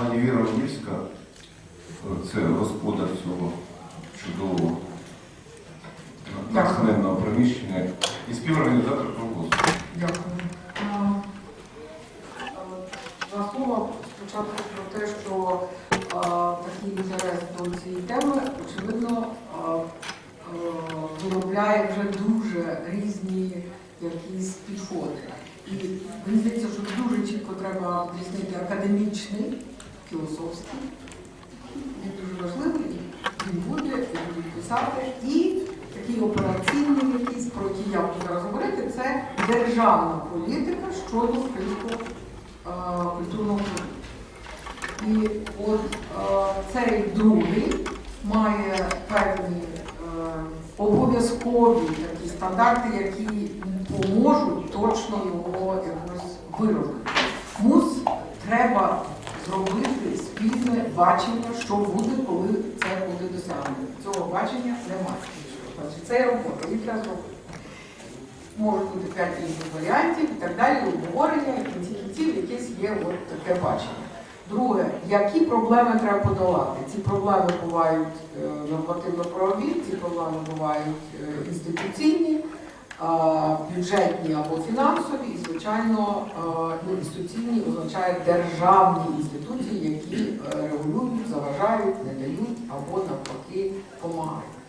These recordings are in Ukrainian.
Пані Віра Львівська, це господар цього чудового натхненного приміщення і співорганізатор конкурсу. Дякую. А, Два слова спочатку про те, що такий інтерес до цієї теми, очевидно, а, виробляє вже дуже різні якісь підходи. І мені здається, що дуже чітко треба відрізнити академічний, філософський. Він дуже важливий, він буде, і будуть писати. І такий операційний якийсь, про який я буду зараз говорити, це державна політика щодо українського е, культурного продукту. І от е, цей другий має певні е, обов'язкові такі стандарти, які поможуть точно його якось виробити. Мус треба зробити спільне бачення, що буде, коли це буде досягнено. Цього бачення немає. Це робота, її треба зробити. Можуть бути п'ять різних варіантів і так далі, обговорення, і в кінці кінців якесь є от таке бачення. Друге, які проблеми треба подолати? Ці проблеми бувають е, нормативно-правові, ці проблеми бувають е, інституційні, бюджетні або фінансові, і, звичайно, ну, інституційні означає державні інституції, які е, регулюють, заважають, не дають або навпаки допомагають.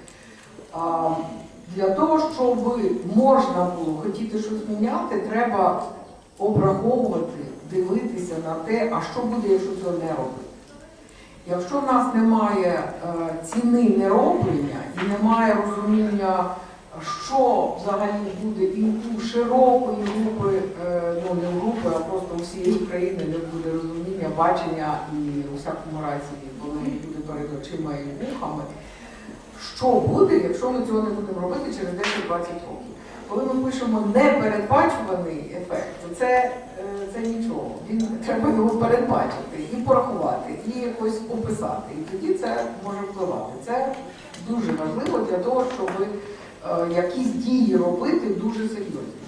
Для того, щоб можна було хотіти щось міняти, треба обраховувати, дивитися на те, а що буде, якщо цього не робити. Якщо в нас немає е, ціни нероблення і немає розуміння, що взагалі буде і у широкої групи, е, ну не групи, а просто у всієї країни не буде розуміння, бачення і у всякому разі, коли буде перед очима і вухами, що буде, якщо ми цього не будемо робити через 10-20 років. Коли ми пишемо непередбачуваний ефект, то це, е, це нічого. Він треба його передбачити і порахувати, і якось описати. І тоді це може впливати. Це дуже важливо для того, щоб якісь дії робити дуже серйозні.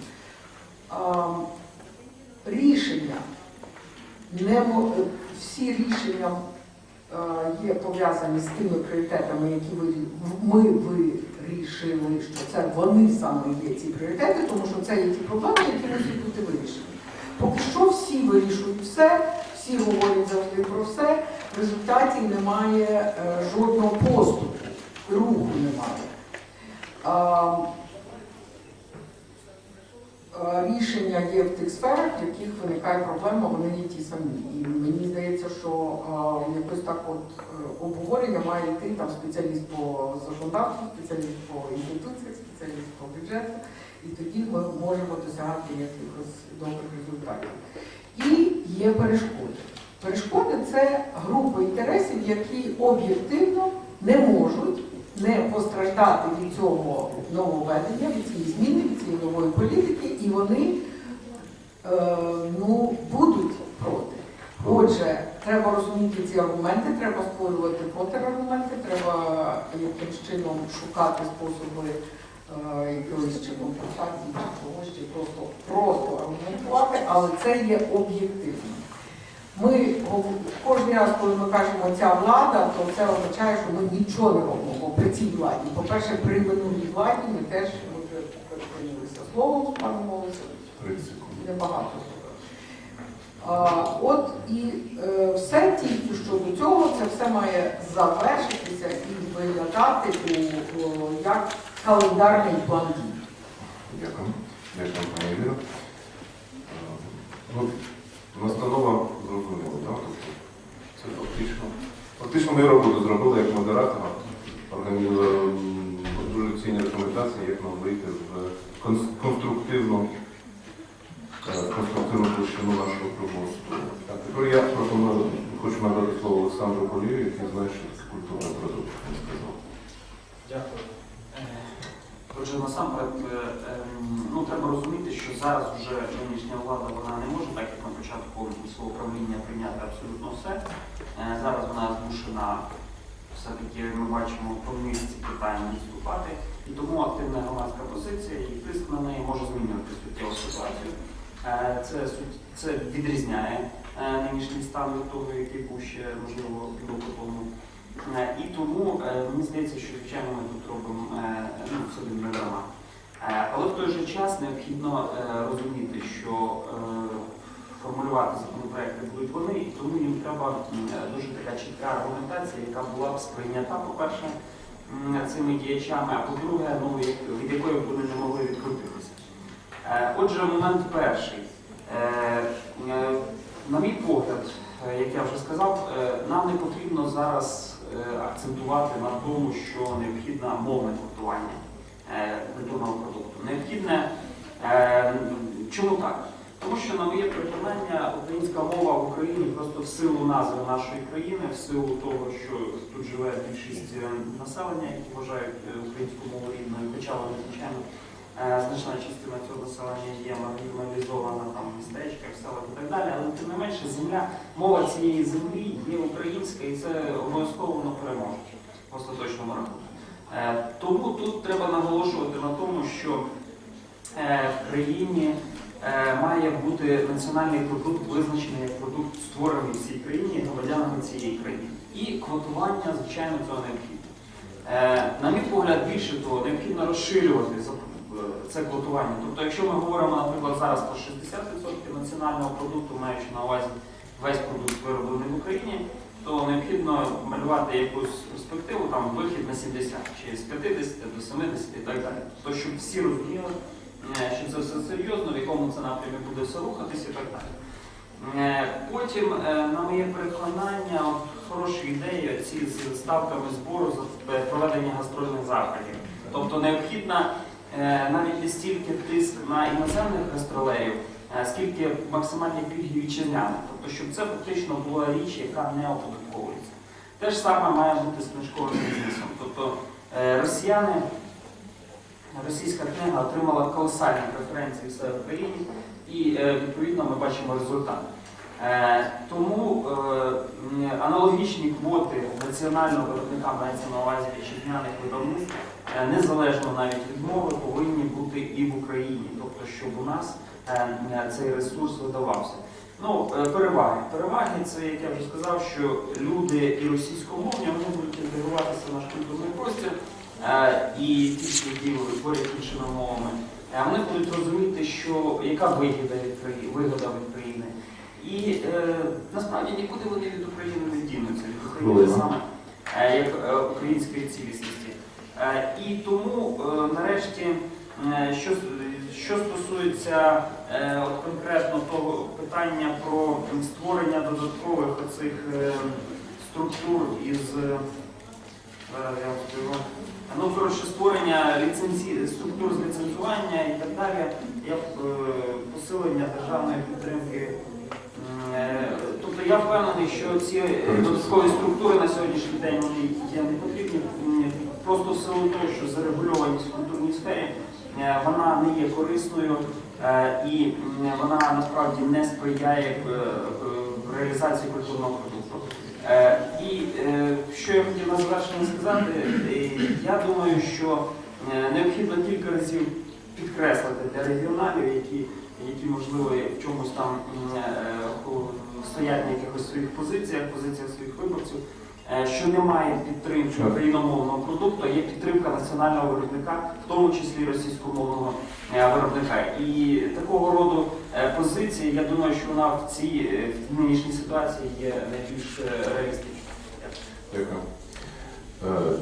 Рішення не всі рішення е, є пов'язані з тими пріоритетами, які ви, ми вирішили, що це вони саме є ці пріоритети, тому що це є ті проблеми, які мусять бути вирішені. Поки що всі вирішують все, всі говорять завжди про все, в результаті немає е, жодного поступу, руху немає. Е, Рішення є в тих сферах, в яких виникає проблема, вони є ті самі. І мені здається, що якось так от е, обговорення має йти там спеціаліст по законодавству, спеціаліст по інституціях, спеціаліст по бюджету, і тоді ми можемо досягати якихось добрих результатів. І є перешкоди. Перешкоди це група інтересів, які об'єктивно не можуть не постраждати від цього нововведення, від цієї зміни, від цієї нової політики, і вони е, ну, будуть проти. Отже, треба розуміти ці аргументи, треба створювати контраргументи, треба якимось чином шукати способи е, якоїсь чи компенсації, чи чогось, чи просто, просто аргументувати, але це є об'єктивно. Ми кожен раз, коли ми кажемо ця влада, то це означає, що ми нічого не робимо при цій владі. По-перше, при минулій владі ми теж ми вже припинилися словом з паном Молосом. Небагато. А, От і е, все тільки що до цього, це все має завершитися і виглядати у, у, як календарний план дій. Дякую. Дякую, пані Віра. Е, настанова зрозуміла, так? Тобто це фактично. Фактично ми роботу зробили як модератора. Дуже цінні рекомендації, як нам вийти в конструктивну, е, конструктивну площину нашого круглого. А тепер я пропоную, хочу надати слово Олександру Полію, який знає, що це культурний продукт, він сказав. Дякую. Отже, насамперед, е, ем, ну, треба розуміти, що зараз вже нинішня влада вона не може, так як на початку свого правління, прийняти абсолютно все. Е, Зараз вона змушена все-таки ми бачимо по низці питань відступати. І тому активна громадська позиція і тиск на неї може змінювати суттєву ситуацію. Е, Це, це відрізняє нинішній стан від того, який був ще можливо півроку тому. І тому мені здається, що звичайно ми тут робимо е, ну, все не дарма. Е, Але в той час необхідно е, розуміти, що е, формулювати законопроекти будуть вони, і тому їм треба дуже така чітка аргументація, яка була б сприйнята, по-перше, цими діячами, а по-друге, ну, від якої б вони не могли відкрутитися. Е, Отже, момент перший. На мій погляд, як я вже сказав, нам не потрібно зараз акцентувати на тому, що необхідне мовне квотування е, культурного продукту. Необхідне е, чому так? Тому що, на моє переконання, українська мова в Україні просто в силу назви нашої країни, в силу того, що тут живе більшість е, населення, які вважають е, українську мову рідною, хоча вона, звичайно, значна частина цього населення є маргіналізована там в містечках, в селах і так далі, але тим не менше земля, мова цієї землі є українська і це обов'язково воно переможе в остаточному рахунку. Е, Тому тут треба наголошувати на тому, що е, в країні е, має бути національний продукт визначений як продукт створений в цій країні громадянами цієї країни. І квотування, звичайно, цього необхідно. На мій погляд, більше того, необхідно розширювати це квотування. Тобто, якщо ми говоримо, наприклад, зараз про 60% національного продукту, маючи на увазі весь продукт вироблений в Україні, то необхідно малювати якусь перспективу, там вихід на 70, чи з 50 до 70 і так далі. Тобто, щоб всі розуміли, е, що це все серйозно, в якому це напрямі буде все рухатись і так далі. Е, Потім, е, на моє переконання, хороші ідеї ці з ставками збору за проведення гастрольних заходів. Тобто необхідно е, навіть не стільки тиск на іноземних гастролерів, скільки максимальні пільги вітчизняних. Тобто, щоб це фактично була річ, яка не оподатковується. Те ж саме має бути з книжковим бізнесом. Тобто е, росіяни, російська книга отримала колосальні преференції в себе в країні, і е, відповідно ми бачимо результат. Е, Тому е, аналогічні квоти національного виробника мається на увазі вітчизняних видавництв, е, незалежно навіть від мови, повинні бути і в Україні, тобто щоб у нас е, цей ресурс видавався. Ну, е, переваги. Переваги це, як я вже сказав, що люди і російськомовні вони будуть інтегруватися в наш культурний простір, е, і ті, які творять іншими мовами, е, вони будуть розуміти, що яка вигода від вигода від країни. І е, насправді нікуди вони від України не дінуться, від України саме е, як е, української цілісності. Е, і тому, е, нарешті, е, що, що стосується е, от конкретно того питання про створення додаткових оцих е, структур із е, я ну, коротше, створення ліцензій, структур з ліцензування і так далі, я б, е, посилення державної підтримки. е, Тобто я впевнений, що ці е, додаткові структури на сьогоднішній день є не потрібні. Просто в силу того, що зарегульованість в культурній сфері вона не є корисною е, і вона насправді не сприяє е, е, реалізації культурного продукту. Е, І е, що я хотів на завершення сказати, е, я думаю, що е, необхідно кілька разів підкреслити для регіоналів, які, які можливо в чомусь там е, стоять на якихось своїх позиціях, позиціях своїх виборців, е, що немає підтримки україномовного продукту, є підтримка національного виробника, в тому числі російськомовного е, виробника. І такого роду е, позиції, я думаю, що вона в цій е, в нинішній ситуації є найбільш е, реалістичною. Дякую. Е,